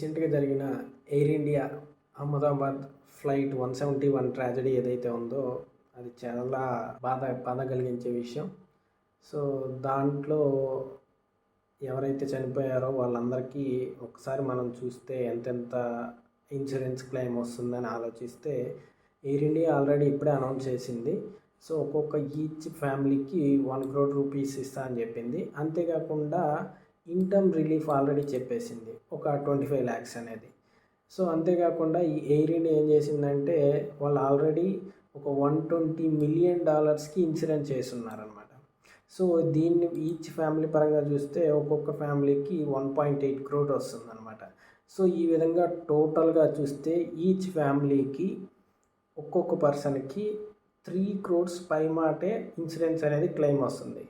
రీసెంట్గా జరిగిన Air India Ahmedabad flight one seventy one tragedy ఏదైతే ఉందో అది చాలా బాధ బాధ కలిగించే విషయం. సో దాంట్లో ఎవరైతే చనిపోయారో వాళ్ళందరికీ ఒకసారి మనం చూస్తే ఎంతెంత ఇన్సూరెన్స్ క్లెయిమ్ వస్తుందని ఆలోచిస్తే ఎయిర్ ఇండియా ఆల్రెడీ ఇప్పుడే అనౌన్స్ చేసింది. సో ఒక్కొక్క ఈచ్ ఫ్యామిలీకి వన్ క్రోడ్ రూపీస్ ఇస్తా అని చెప్పింది. అంతేకాకుండా ఇన్కమ్ రిలీఫ్ ఆల్రెడీ చెప్పేసింది. ఒక ట్వంటీ ఫైవ్ ల్యాక్స్ అనేది. సో అంతేకాకుండా ఈ ఎయిర్ ఇండియా ఏం చేసిందంటే వాళ్ళు ఆల్రెడీ ఒక వన్ ట్వంటీ మిలియన్ డాలర్స్కి ఇన్సూరెన్స్ చేస్తున్నారనమాట సో దీన్ని ఈచ్ ఫ్యామిలీ పరంగా చూస్తే ఒక్కొక్క ఫ్యామిలీకి వన్ పాయింట్ ఎయిట్ క్రోడ్ వస్తుందన్నమాట. సో ఈ విధంగా టోటల్గా చూస్తే ఈచ్ ఫ్యామిలీకి ఒక్కొక్క పర్సన్కి త్రీ క్రోడ్స్ పై మాటే ఇన్సూరెన్స్ అనేది క్లెయిమ్ వస్తుంది.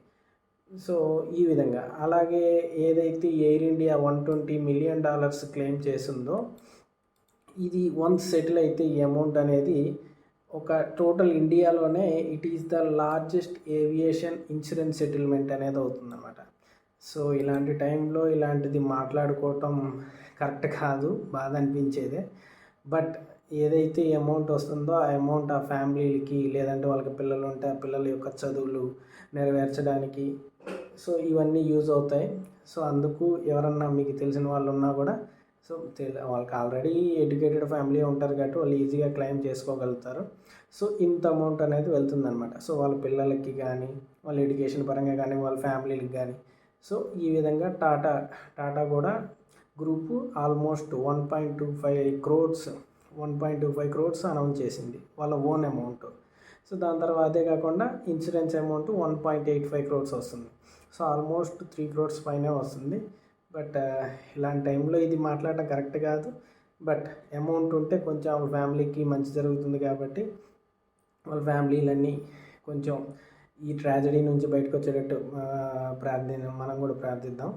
సో ఈ విధంగా. అలాగే ఏదైతే Air India one twenty million dollars claim చేసిందో ఇది వన్స్ సెటిల్ అయితే ఈ అమౌంట్ అనేది ఒక టోటల్ ఇండియాలోనే it is the largest aviation insurance settlement అనేది అవుతుందన్నమాట. సో ఇలాంటి టైంలో ఇలాంటిది మాట్లాడుకోవటం కరెక్ట్ కాదు బాధ అనిపించేదే. బట్ ఏదైతే అమౌంట్ వస్తుందో ఆ అమౌంట్ ఆ ఫ్యామిలీలకి లేదంటే వాళ్ళకి పిల్లలు ఉంటే ఆ పిల్లల యొక్క చదువులు నెరవేర్చడానికి సో ఇవన్నీ యూజ్ అవుతాయి. సో అందుకు ఎవరన్నా మీకు తెలిసిన వాళ్ళు ఉన్నా కూడా సో వాళ్ళకి ఆల్రెడీ ఎడ్యుకేటెడ్ ఫ్యామిలీ ఉంటారు కాబట్టి వాళ్ళు ఈజీగా క్లెయిమ్ చేసుకోగలుగుతారు. సో ఇంత అమౌంట్ అనేది వెళ్తుందన్నమాట. సో వాళ్ళ పిల్లలకి కానీ వాళ్ళ ఎడ్యుకేషన్ పరంగా కానీ వాళ్ళ ఫ్యామిలీకి కానీ. సో ఈ విధంగా టాటా టాటా కూడా group almost one point two five crores one point two five crores announce చేసింది వాళ్ళ ఓన్ అమౌంట్. సో దాని తర్వాత అదే కాకుండా insurance amount one point eight five crores వస్తుంది. సో ఆల్మోస్ట్ త్రీ క్రోడ్స్ పైనే వస్తుంది. బట్ ఇలాంటి టైంలో ఇది మాట్లాడటం కరెక్ట్ కాదు. బట్ అమౌంట్ ఉంటే కొంచెం వాళ్ళ ఫ్యామిలీకి మంచి జరుగుతుంది కాబట్టి వాళ్ళ ఫ్యామిలీలన్నీ కొంచెం ఈ ట్రాజడీ నుంచి బయటకు వచ్చేటట్టు ప్రార్థన మనం కూడా ప్రార్థిద్దాం.